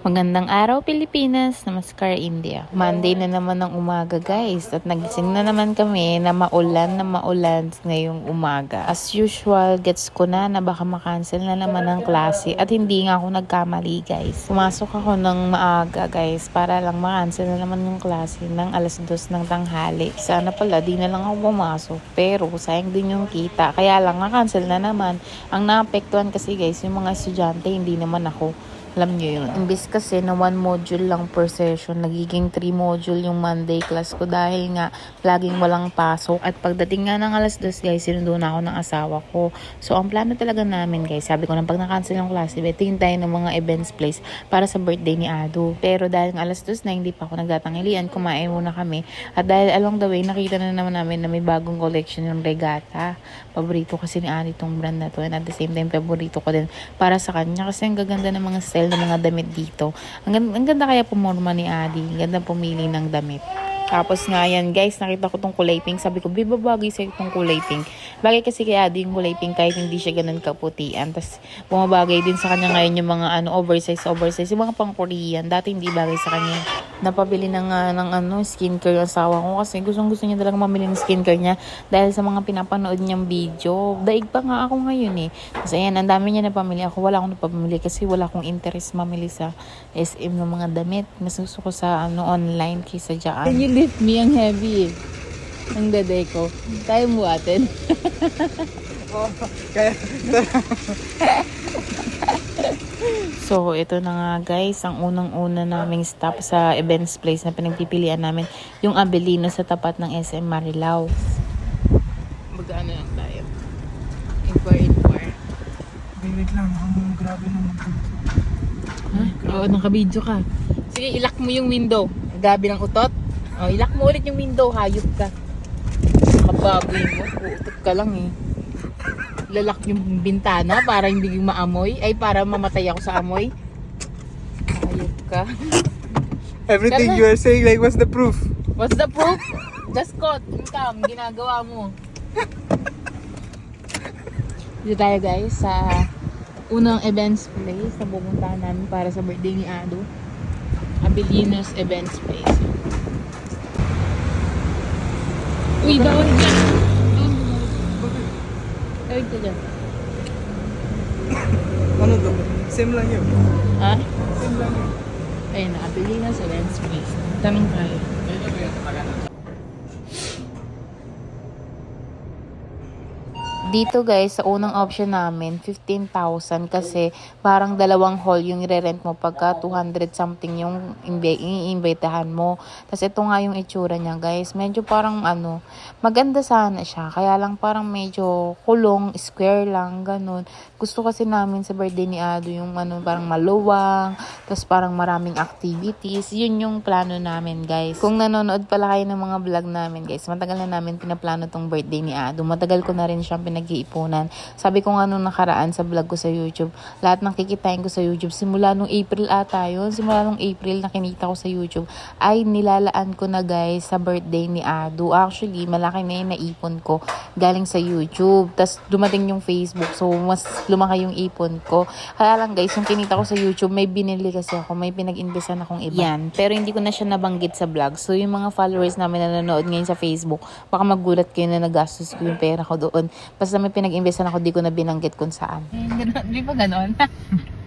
Magandang araw Pilipinas, namaskar India. Monday na naman ng umaga guys at nagising na naman kami na maulan na maulan ngayong umaga. As usual, gets ko na na baka makancel na naman ang klase at hindi nga ako nagkamali guys. Pumasok ako ng maaga guys para lang makancel na naman yung klase ng alas dos ng tanghali. Sana pala di na lang ako pumasok pero sayang din yung kita. Kaya lang na-cancel na naman. Ang naapektuhan kasi guys yung mga estudyante hindi naman ako. Alam nyo yun. Imbis kasi na one module lang per session, nagiging three module yung Monday class ko dahil nga laging walang pasok. At pagdating nga ng alas dos guys, sinundo na ako ng asawa ko. So, ang plano talaga namin guys, sabi ko na pag na-cancel yung klase, tingin tayo ng mga events place para sa birthday ni Ado. Pero dahil ng alas dos na hindi pa ako nagtatangilian, kumain muna kami. At dahil along the way, nakita na naman namin na may bagong collection yung regata. Paborito kasi ni Ado itong brand na to. And at the same time, paborito ko din para sa kanya kasi ang gaganda ng mga style ng mga damit dito. Ang, ang ganda kaya pumorma ni Adi. Ang ganda pumili ng damit. Tapos nga yan guys, nakita ko tong kulay pink. Sabi ko, biba bagay sa'yo tong kulay pink. Bagay kasi kay Adi yung kulay pink kahit hindi siya ganun kaputian. Tapos bumabagay din sa kanya ngayon yung mga ano oversize, oversize. Yung mga pang Korean. Dati hindi bagay sa kanya. Napabili na nga ng ano, skincare yung asawa ko kasi gustong gusto niya talaga mamili ng skincare niya dahil sa mga pinapanood niyang video. Daig pa nga ako ngayon eh. Kasi ayan, ang dami niya napamili. Ako wala akong napamili kasi wala akong interest mamili sa SM ng mga damit. Mas ko sa ano online kaysa dyan. Lift me ang heavy eh? Ang daday ko. Kaya mo atin. Kaya, So, ito na nga guys, ang unang-una naming stop sa events place na pinagpipilian namin, yung Abelino sa tapat ng SM Marilao. Mag-ano lang tayo. Inquire, inquire. wait, wait lang. Ang grabe naman. Ha? Oo, nakabidyo ka. Sige, ilak mo yung window. Gabi ng utot. Oh, ilak mo ulit yung window. Hayop ka. Nakababoy mo. Uutot ka lang eh. Lalak yung bintana para hindi yung maamoy. Ay, para mamatay ako sa amoy. Hayop ka. Everything Kaya- you are saying, like, what's the proof? What's the proof? Just caught. Income. Ginagawa mo. Dito tayo guys sa unang events place na pupuntahan namin para sa birthday ni Ado. Abilinos Events Place. Uy, bawal dyan. Doon, Tawid ka dyan. Ano to? Same lang yun. Ha? Same lang yun. Ayun na, Abilinos Events Place. Tanong tayo. Dito guys, sa unang option namin, 15,000 kasi parang dalawang hall yung re-rent mo pagka 200 something yung iimbitahan mo. Tapos ito nga yung itsura niya guys. Medyo parang ano, maganda sana siya. Kaya lang parang medyo kulong, square lang, ganun. Gusto kasi namin sa birthday ni Ado yung ano, parang maluwang, tapos parang maraming activities. Yun yung plano namin guys. Kung nanonood pala kayo ng mga vlog namin guys, matagal na namin pinaplano tong birthday ni Ado. Matagal ko na rin siyang pinag-iipunan. Sabi ko nga nung nakaraan sa vlog ko sa YouTube, lahat ng kikitain ko sa YouTube, simula nung April ata yun, simula nung April na kinita ko sa YouTube, ay nilalaan ko na guys sa birthday ni Ado. Actually, malaki na yung naipon ko galing sa YouTube. Tapos dumating yung Facebook, so mas lumaki yung ipon ko. Kaya lang guys, yung kinita ko sa YouTube, may binili kasi ako, may pinag-investan akong iba. Yan, pero hindi ko na siya nabanggit sa vlog. So yung mga followers namin na nanonood ngayon sa Facebook, baka magulat kayo na nagastos ko yung pera ko doon. Basta may pinag-investan ako, di ko na binanggit kung saan. Di ba ganon?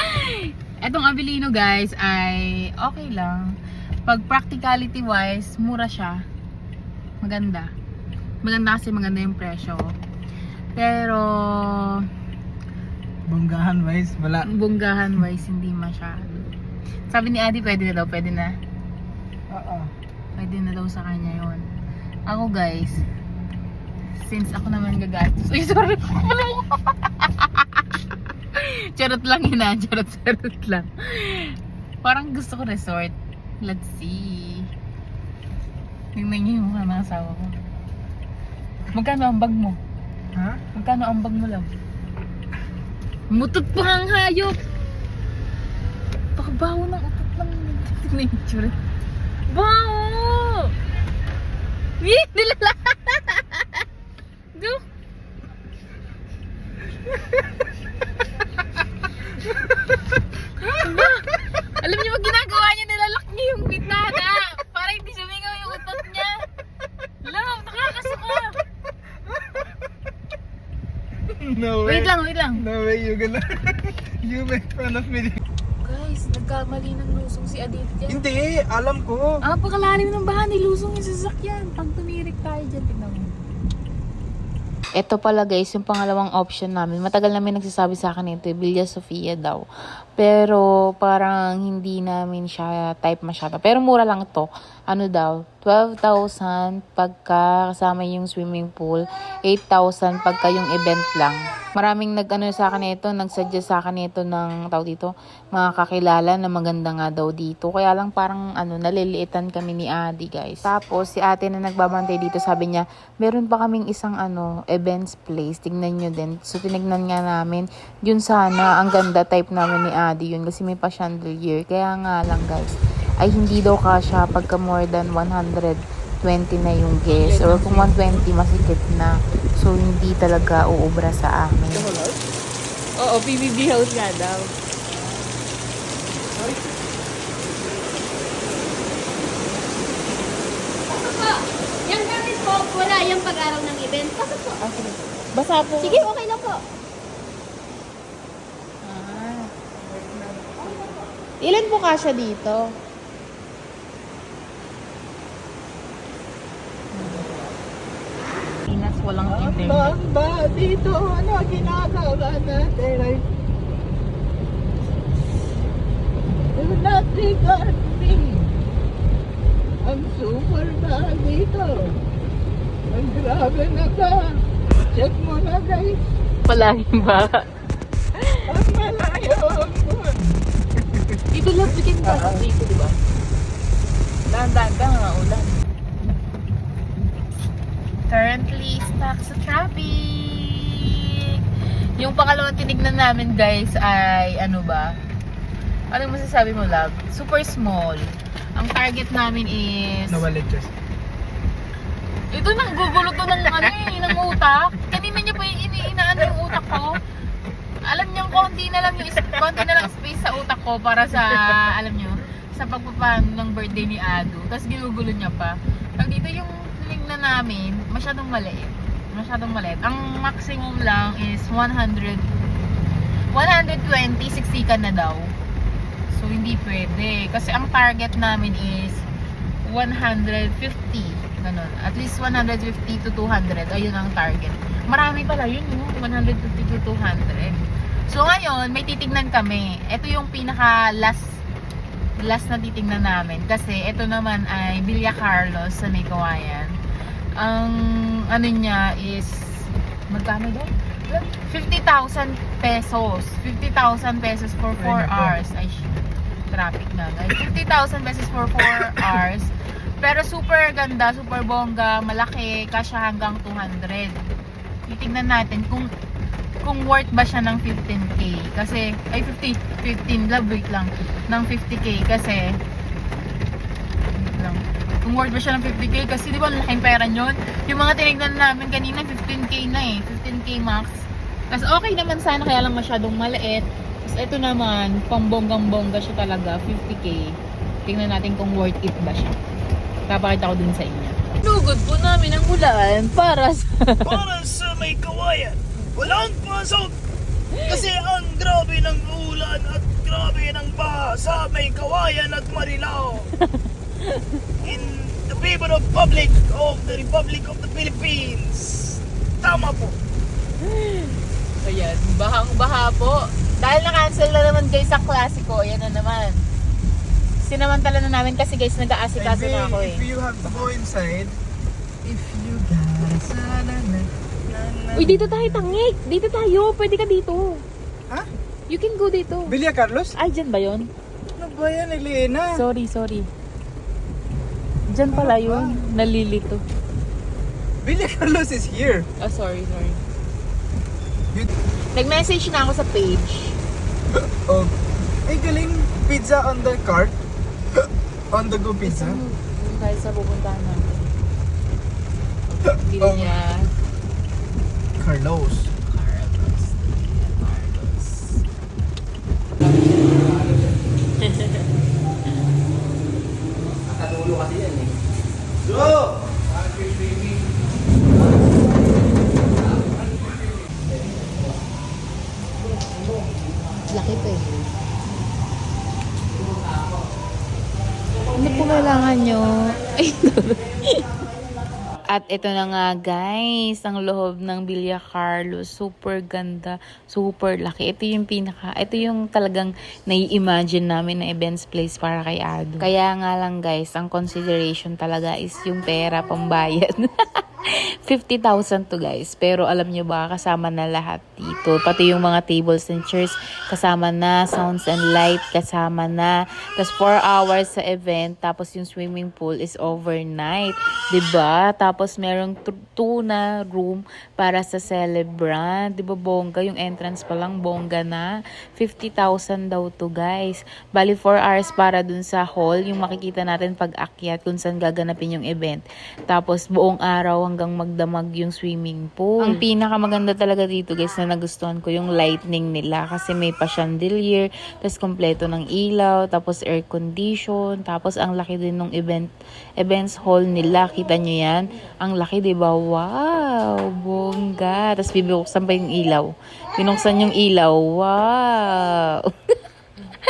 Etong Abilino guys ay okay lang. Pag practicality wise, mura siya. Maganda. Maganda kasi maganda yung presyo. Pero Banggahan, wise. Wala. bunggahan wise hindi masyado. Sabi ni Adi pwede na daw, pwede na. Oo. Pwede na daw sa kanya yon. Ako guys, since ako naman gagastos. Ay, sorry. Wala charot lang yun ah. Charot, charot lang. Parang gusto ko resort. Let's see. Tingnan niyo yung mukha ng asawa ko. Magkano ang bag mo? Ha? Magkano ang bag mo lang? Mutot pa ang hayop! Baka bawo ng utot lang. Tingnan yung tsura. Bawo! Eh, nilala! Go! Alam niyo mag you gonna... you of me. Guys, nagkamali ng lusong si Aditya. Hindi, alam ko. Ah, pakalalim ng bahan, nilusong yung sasakyan. Pag tumirik tayo dyan, tingnan mo. Ito pala guys, yung pangalawang option namin. Matagal namin nagsasabi sa akin ito, Villa Sofia daw. Pero parang hindi namin siya type masyado. Pero mura lang to. Ano daw? 12,000 pagka kasama yung swimming pool. 8,000 pagka yung event lang. Maraming nag ano sa akin ito, nagsuggest sa akin ito ng tao dito, mga kakilala na maganda nga daw dito. Kaya lang parang ano, naliliitan kami ni Adi guys. Tapos si ate na nagbabantay dito, sabi niya, meron pa kaming isang ano, events place. Tingnan nyo din. So tinignan nga namin. Yun sana, ang ganda type namin ni Adi yun kasi may pa chandelier. Kaya nga lang guys, ay hindi daw kasha pagka more than 120 na yung guest. Or kung 120, masikip na. So hindi talaga uubra sa amin. Oo, PBB house nga daw. Yung gamit po, wala yung pag-araw ng event. Pasok po. Basa po. Sige, okay lang po. Ah. Ilan po kasya dito? Inas walang intern. ba dito? Ano ginagawa natin? Ay, Do not regard me. Ang super ba dito? Ang grabe na ka. Check mo na guys. Palagi ba? Ang malayo ang buwan. Dito lang, bitin ka. Dito, di ba? Dahan-dahan ka nga, ulan. Stuck sa traffic. Yung pangalawang tinignan namin guys ay ano ba? Ano masasabi mo love? Super small. Ang target namin is Nawalit siya. Ito nang gugulo to ng ano eh, ng utak. Kanina niya pa yung ini inaano yung utak ko. Alam niyo, konti na lang yung konti na lang space sa utak ko para sa alam niyo, sa pagpapan ng birthday ni Ado. Tapos ginugulo niya pa. Pag dito yung link na namin, masyadong maliit. Masyadong maliit. Ang maximum lang is 100 120, 60 ka na daw. So, hindi pwede. Kasi ang target namin is 150. Ganun. At least 150 to 200. Ayun ang target. Marami pala yun, no? 150 to 200. So, ngayon, may titignan kami. Ito yung pinaka last last na titignan namin. Kasi ito naman ay Villa Carlos sa May. Ang ano niya is magkano daw? 50,000 pesos. 50,000 pesos for 4 Ay, nako. hours. Ay. Traffic na guys. 50,000 pesos for 4 hours. Pero super ganda, super bongga, malaki, kasya hanggang 200. Titignan natin kung kung worth ba siya ng 15k. Kasi, ay 50, 15, love, wait lang. Ng 50k kasi, lang. Worth ba siya ng 50k kasi di ba laking pera yun? Yung mga tinignan namin kanina 15k na eh. 15k max. Tapos okay naman sana kaya lang masyadong maliit. Tapos ito naman, pambonggang-bongga siya talaga, 50k. Tingnan natin kung worth it ba siya. Papakita ko dun sa inyo. Nugod po namin ang ulan para sa... Para sa may kawayan, walang pasok. Kasi ang grabe ng ulan at grabe ng baha sa may kawayan at Marilao. In the people of public of the Republic of the Philippines. Tama po. Ayan, bahang-baha po. Dahil na-cancel na naman guys ang klasiko, ayan na naman. Sinamantala na namin kasi guys nag-aasikaso na ako eh. if you have to go inside, if you sana na, na, na. Uy, dito tayo tangik. Dito tayo. Pwede ka dito. Ha? You can go dito. Villa Carlos? Ay, dyan ba yun? Ano ba yan, Elena? Sorry, sorry. Dyan pala Ano yun. Nalilito. Villa Carlos is here. Oh, sorry, sorry. You, Nag-message na ako sa page. oh, ay galing pizza on the cart. on the go pizza. Doon tayo sa pupuntahan natin. Hindi Oh. niya... Carlos. Carlos. Carlos. laki pa eh. Ano po kailangan nyo? Ay, At ito na nga guys, ang loob ng Villa Carlos. Super ganda, super laki. Ito yung pinaka, ito yung talagang nai-imagine namin na events place para kay Ado. Kaya nga lang guys, ang consideration talaga is yung pera pambayad. 50,000 to guys. Pero alam nyo ba, kasama na lahat dito. Pati yung mga tables and chairs, kasama na. Sounds and light, kasama na. Tapos 4 hours sa event. Tapos yung swimming pool is overnight. ba Tapos merong 2 na room para sa celebrant. ba bongga? Yung entrance pa lang, bongga na. 50,000 daw to guys. Bali 4 hours para dun sa hall. Yung makikita natin pag akyat kung saan gaganapin yung event. Tapos buong araw hanggang magdamag yung swimming pool. Ang pinakamaganda talaga dito guys na nagustuhan ko yung lightning nila kasi may pa chandelier, tapos kompleto ng ilaw, tapos air condition, tapos ang laki din ng event events hall nila. Kita nyo yan? Ang laki, di ba? Wow! Bongga! Tapos bibuksan pa yung ilaw. Binuksan yung ilaw. Wow!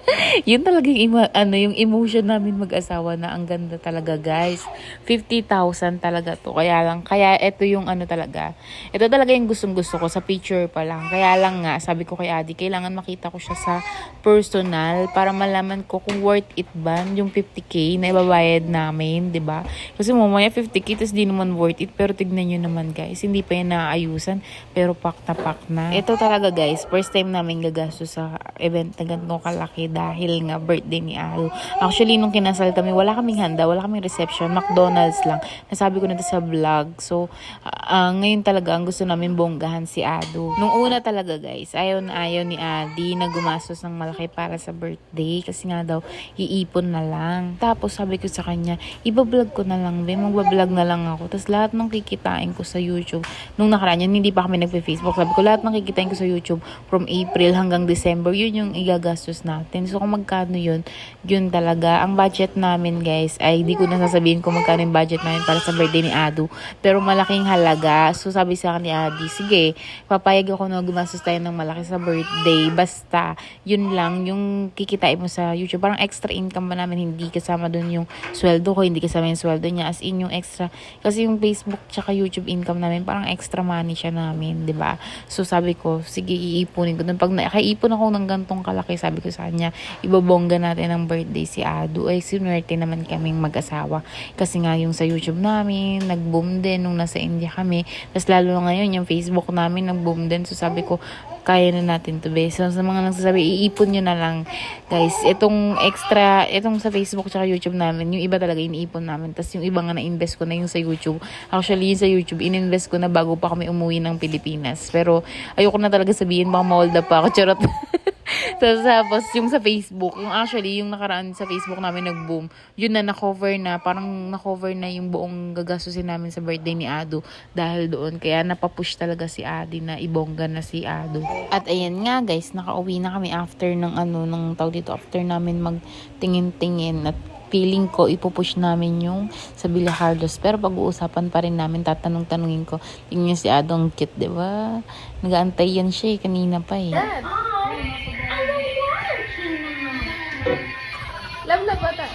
yun talaga yung, emo- ano, yung emotion namin mag-asawa na ang ganda talaga guys. 50,000 talaga to. Kaya lang, kaya ito yung ano talaga. Ito talaga yung gustong gusto ko sa picture pa lang. Kaya lang nga, sabi ko kay Adi, kailangan makita ko siya sa personal para malaman ko kung worth it ba yung 50k na ibabayad namin, 'di ba Kasi mamaya 50k tapos di naman worth it. Pero tignan nyo naman guys, hindi pa yan naaayusan. Pero pak na pak na. Ito talaga guys, first time namin gagastos sa event na ganito kalaki dahil nga birthday ni Alo. Actually, nung kinasal kami, wala kaming handa, wala kaming reception, McDonald's lang. Nasabi ko na ito sa vlog. So, ah, ngayon talaga, ang gusto namin bonggahan si Ado. Nung una talaga guys, ayaw na ayaw ni Adi na gumastos ng malaki para sa birthday. Kasi nga daw, iipon na lang. Tapos sabi ko sa kanya, ibablog ko na lang, be, magbablog na lang ako. Tapos lahat ng kikitain ko sa YouTube, nung nakaraan yun, hindi pa kami nagpe-Facebook. Sabi ko, lahat ng kikitain ko sa YouTube from April hanggang December, yun yung igagastos natin. So, kung magkano yun, yun talaga. Ang budget namin, guys, ay di ko na sasabihin kung magkano yung budget namin para sa birthday ni Adu. Pero malaking halaga. So, sabi sa akin ni Adi, sige, papayag ako na gumastos tayo ng malaki sa birthday. Basta, yun lang, yung kikitain mo sa YouTube. Parang extra income ba namin, hindi kasama dun yung sweldo ko, hindi kasama yung sweldo niya. As in, yung extra, kasi yung Facebook tsaka YouTube income namin, parang extra money siya namin, di ba So, sabi ko, sige, iipunin ko. Dun pag nakaipon ako ng gantong kalaki, sabi ko sa kanya, ibabongga natin ang birthday si Adu. Ay, sinwerte naman kaming mag-asawa. Kasi nga yung sa YouTube namin, nag-boom din nung nasa India kami. Tapos lalo ngayon, yung Facebook namin, nag-boom din. So sabi ko, kaya na natin to be. So sa mga nagsasabi, iipon nyo na lang. Guys, itong extra, itong sa Facebook tsaka YouTube namin, yung iba talaga iniipon namin. Tapos yung iba nga na-invest ko na yung sa YouTube. Actually, yung sa YouTube, ininvest ko na bago pa kami umuwi ng Pilipinas. Pero ayoko na talaga sabihin, baka ma-hold pa ako. Charot. Tapos, tapos yung sa Facebook, yung actually, yung nakaraan sa Facebook namin nag-boom, yun na na-cover na, parang na-cover na yung buong gagastusin namin sa birthday ni Ado dahil doon. Kaya napapush talaga si Adi na ibongga na si Ado. At ayan nga guys, nakauwi na kami after ng ano, ng tawag dito, after namin magtingin-tingin at feeling ko ipupush namin yung sa Villa Carlos. Pero pag-uusapan pa rin namin, tatanong-tanungin ko. Tingnan si Ado, ang cute, di ba? Nag-aantay yan siya eh, kanina pa eh. Love na bata.